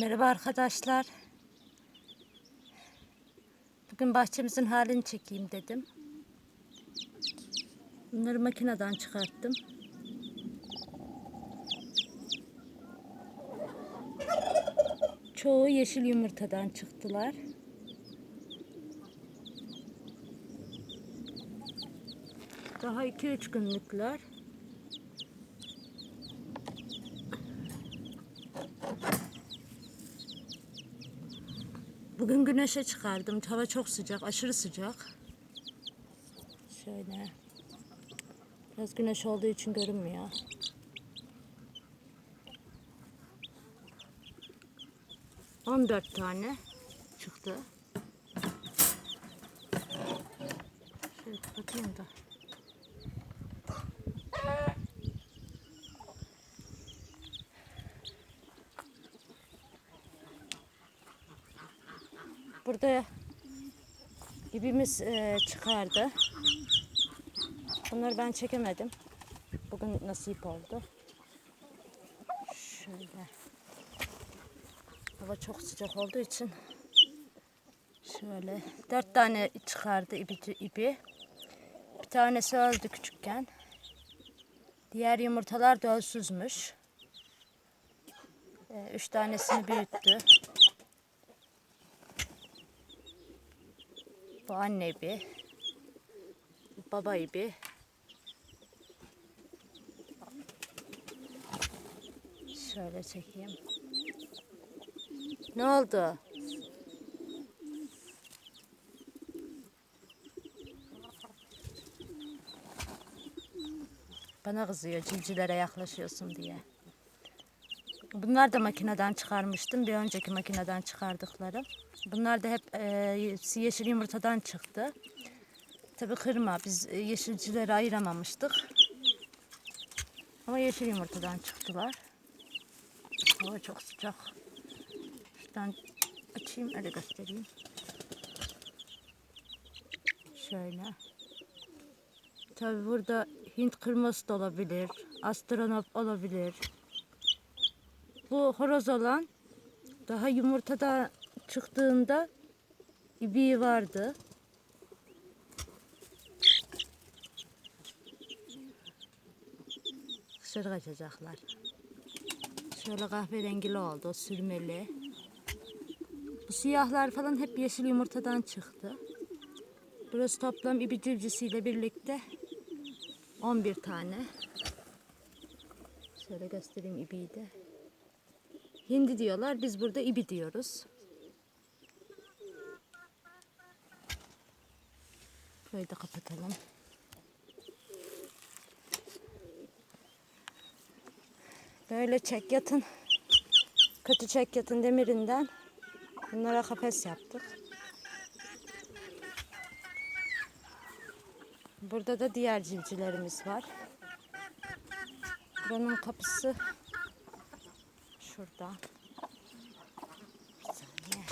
Merhaba arkadaşlar. Bugün bahçemizin halini çekeyim dedim. Bunları makineden çıkarttım. Çoğu yeşil yumurtadan çıktılar. Daha 2-3 günlükler. Bugün güneşe çıkardım. Hava çok sıcak, aşırı sıcak. Şöyle. Biraz güneş olduğu için görünmüyor. On dört tane çıktı. Şöyle kapatayım da. Burada ibimiz e, çıkardı. Bunları ben çekemedim. Bugün nasip oldu. Şöyle. Hava çok sıcak olduğu için şöyle dört tane çıkardı ibi, ibi. Bir tanesi öldü küçükken. Diğer yumurtalar dölsüzmüş. E, üç tanesini büyüttü. Bu anne ibi. Baba ibi. Şöyle çekeyim. Ne oldu? Bana kızıyor civcivlere yaklaşıyorsun diye. Bunlar da makineden çıkarmıştım. Bir önceki makineden çıkardıklarım. Bunlar da hep e, yeşil yumurtadan çıktı. Tabi kırma. Biz e, yeşilcileri ayıramamıştık. Ama yeşil yumurtadan çıktılar. Hava çok sıcak. Şuradan açayım öyle göstereyim. Şöyle. Tabi burada Hint kırması da olabilir. Astronot olabilir. Bu horoz olan daha yumurtada çıktığında ibiği vardı. Dışarı kaçacaklar. Şöyle kahverengili oldu, sürmeli. Bu siyahlar falan hep yeşil yumurtadan çıktı. Burası toplam ibi civcisiyle birlikte 11 tane. Şöyle göstereyim ibiyi de. Hindi diyorlar. Biz burada ibi diyoruz. Burayı da kapatalım. Böyle çek yatın. Kötü çek yatın demirinden bunlara kafes yaptık. Burada da diğer civcivlerimiz var. Buranın kapısı şurada. Bir saniye.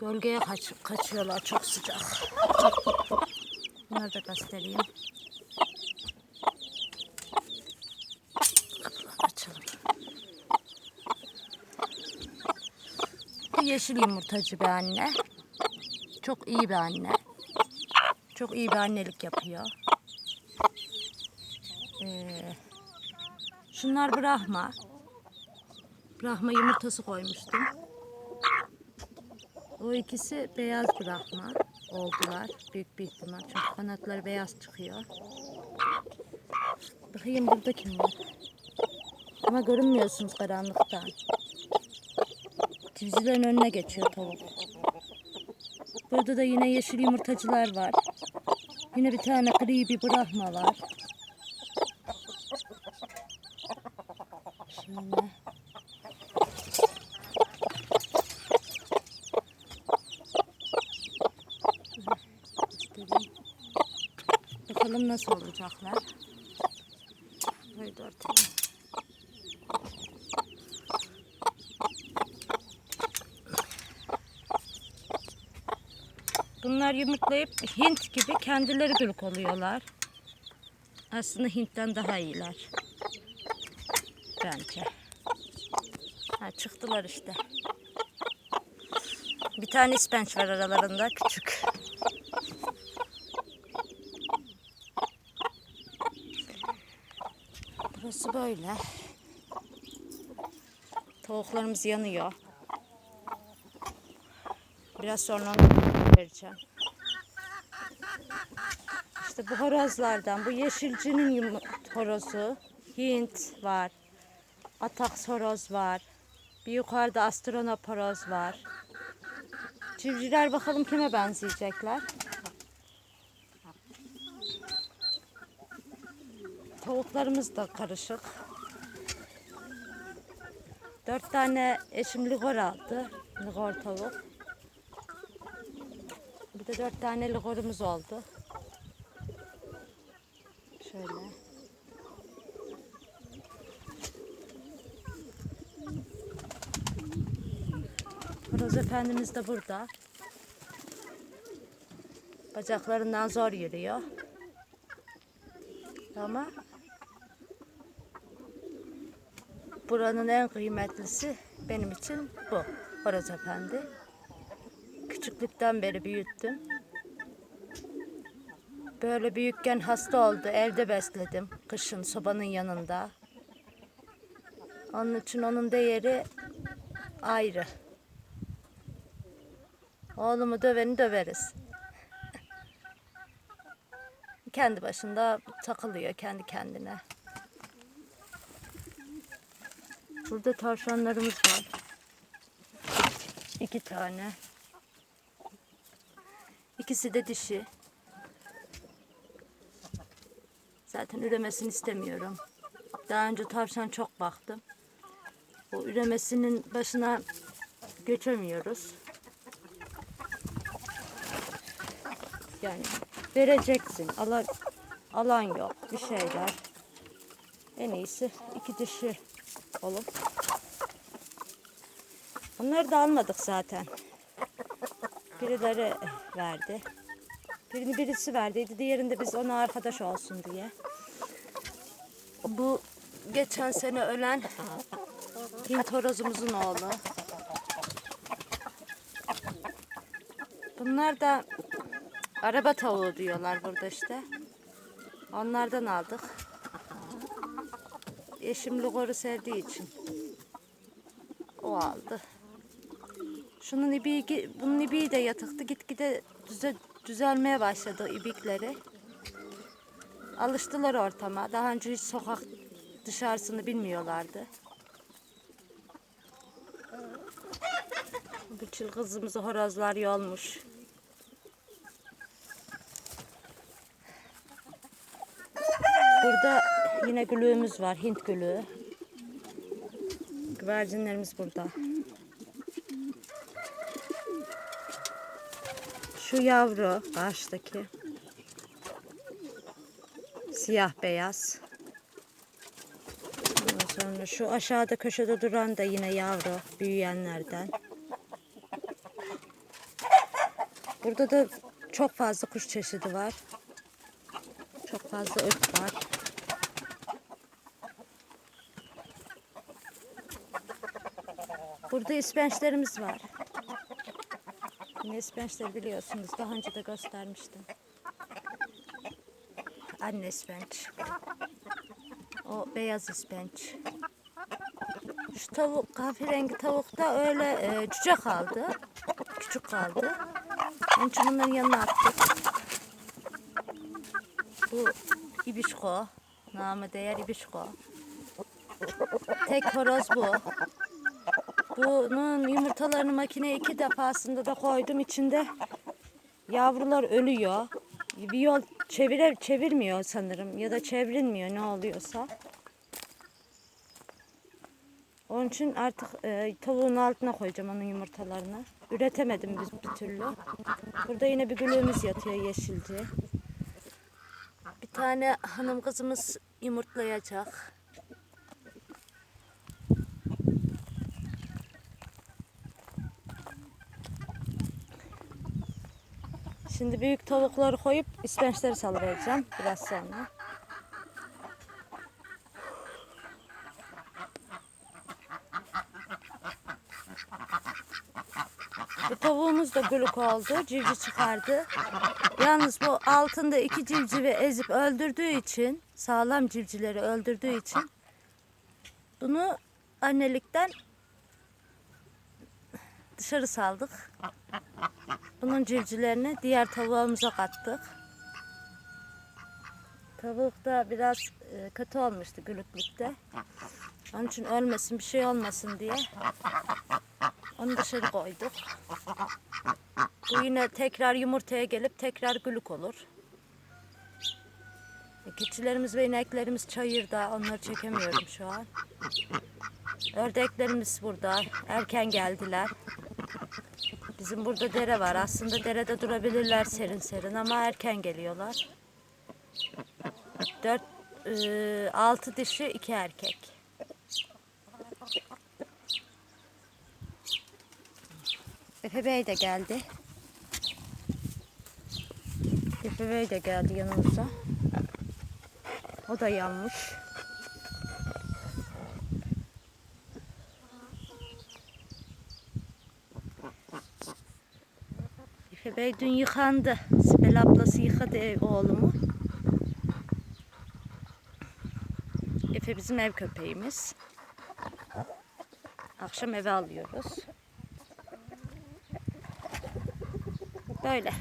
Gölgeye kaç, kaçıyorlar çok sıcak. Bunları da göstereyim. Açalım. Bu yeşil yumurtacı bir anne. Çok iyi bir anne. Çok iyi bir annelik yapıyor. Ee, şunlar Brahma. Brahma yumurtası koymuştum. O ikisi beyaz Brahma oldular. Büyük bir ihtimal. Çünkü kanatları beyaz çıkıyor. Bakayım burada kim var? Ama görünmüyorsunuz karanlıktan. Civcivlerin önüne geçiyor tavuk. Burada da yine yeşil yumurtacılar var. Yine bir tane gri bir Brahma var. Şöyle. göstereyim. Bakalım nasıl olacaklar. Da örtelim. Bunlar yumurtlayıp Hint gibi kendileri gülük oluyorlar. Aslında Hint'ten daha iyiler. Bence. Ha, çıktılar işte. Bir tane ispenç var aralarında küçük. Böyle. Tavuklarımız yanıyor. Biraz sonra onu vereceğim. İşte bu horozlardan, bu yeşilcinin horozu, Hint var, Atax horoz var, bir yukarıda astronop horoz var. Civcivler bakalım kime benzeyecekler. Tavuklarımız da karışık. Dört tane eşim ligor aldı. Ligor tavuk. Bir de dört tane ligorumuz oldu. Şöyle. Horoz efendimiz de burada. Bacaklarından zor yürüyor. Ama buranın en kıymetlisi benim için bu Horoz Efendi. Küçüklükten beri büyüttüm. Böyle büyükken hasta oldu. Evde besledim. Kışın sobanın yanında. Onun için onun değeri ayrı. Oğlumu döveni döveriz. Kendi başında takılıyor kendi kendine. Burada tavşanlarımız var. İki tane. İkisi de dişi. Zaten üremesini istemiyorum. Daha önce tavşan çok baktım. O üremesinin başına geçemiyoruz. Yani vereceksin. Alan, alan yok. Bir şeyler. En iyisi iki dişi olup. Onları da almadık zaten. Birileri verdi. Birini birisi verdiydi. Diğerinde biz ona arkadaş olsun diye. Bu geçen sene ölen Hint horozumuzun oğlu. Bunlar da araba tavuğu diyorlar burada işte. Onlardan aldık. Eşim logoru sevdiği için. O aldı. Şunun ibiği, bunun ibiği de yatıktı. Gitgide düze, düzelmeye başladı ibikleri. Alıştılar ortama. Daha önce hiç sokak dışarısını bilmiyorlardı. Bu çıl kızımızı horozlar yolmuş. Burada yine gülüğümüz var. Hint gülüğü. Güvercinlerimiz burada. Şu yavru karşıdaki. Siyah beyaz. Ondan sonra şu aşağıda köşede duran da yine yavru büyüyenlerden. Burada da çok fazla kuş çeşidi var. Çok fazla ırk var. Burada ispençlerimiz var. Yine ispençleri biliyorsunuz. Daha önce de göstermiştim. Anne ispenç. O beyaz ispenç. Şu tavuk, kahverengi tavuk da öyle e, cüce kaldı. Küçük kaldı. Onun için bunların yanına attık. Bu ibişko. Namı değer ibişko. Tek horoz bu. Bunun yumurtalarını makineye iki defasında da koydum. içinde yavrular ölüyor. Bir yol çevire, çevirmiyor sanırım ya da çevrilmiyor ne oluyorsa. Onun için artık e, tavuğun altına koyacağım onun yumurtalarını. Üretemedim biz bir türlü. Burada yine bir gülümüz yatıyor yeşilci. Bir tane hanım kızımız yumurtlayacak. Şimdi büyük tavukları koyup ispençleri salıvereceğim biraz sonra. Bu tavuğumuz da gülük oldu. Civciv çıkardı. Yalnız bu altında iki civcivi ezip öldürdüğü için, sağlam civcivleri öldürdüğü için bunu annelikten dışarı saldık. Bunun civcivlerini diğer tavuğumuza kattık. Tavuk da biraz e, kötü olmuştu gülüklükte. Onun için ölmesin, bir şey olmasın diye onu dışarı koyduk. Bu yine tekrar yumurtaya gelip tekrar gülük olur. E, Keçilerimiz ve ineklerimiz çayırda. Onları çekemiyorum şu an. Ördeklerimiz burada. Erken geldiler. Bizim burada dere var. Aslında derede durabilirler serin serin ama erken geliyorlar. Dört, e, altı dişi, iki erkek. Efe Bey de geldi. Efe Bey de geldi yanımıza. O da yanmış. Bey dün yıkandı. Sibel ablası yıkadı ev, oğlumu. Efe bizim ev köpeğimiz. Akşam eve alıyoruz. Böyle.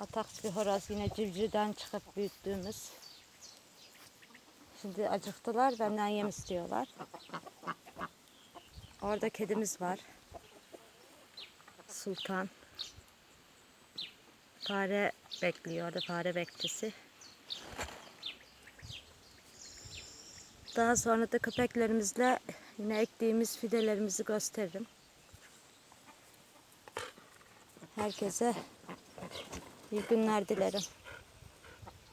Atak bir horoz yine civcivden çıkıp büyüttüğümüz. Şimdi acıktılar benden yem istiyorlar. Orada kedimiz var. Sultan. Fare bekliyor orada fare bekçisi. Daha sonra da köpeklerimizle yine ektiğimiz fidelerimizi gösteririm. Herkese iyi günler dilerim.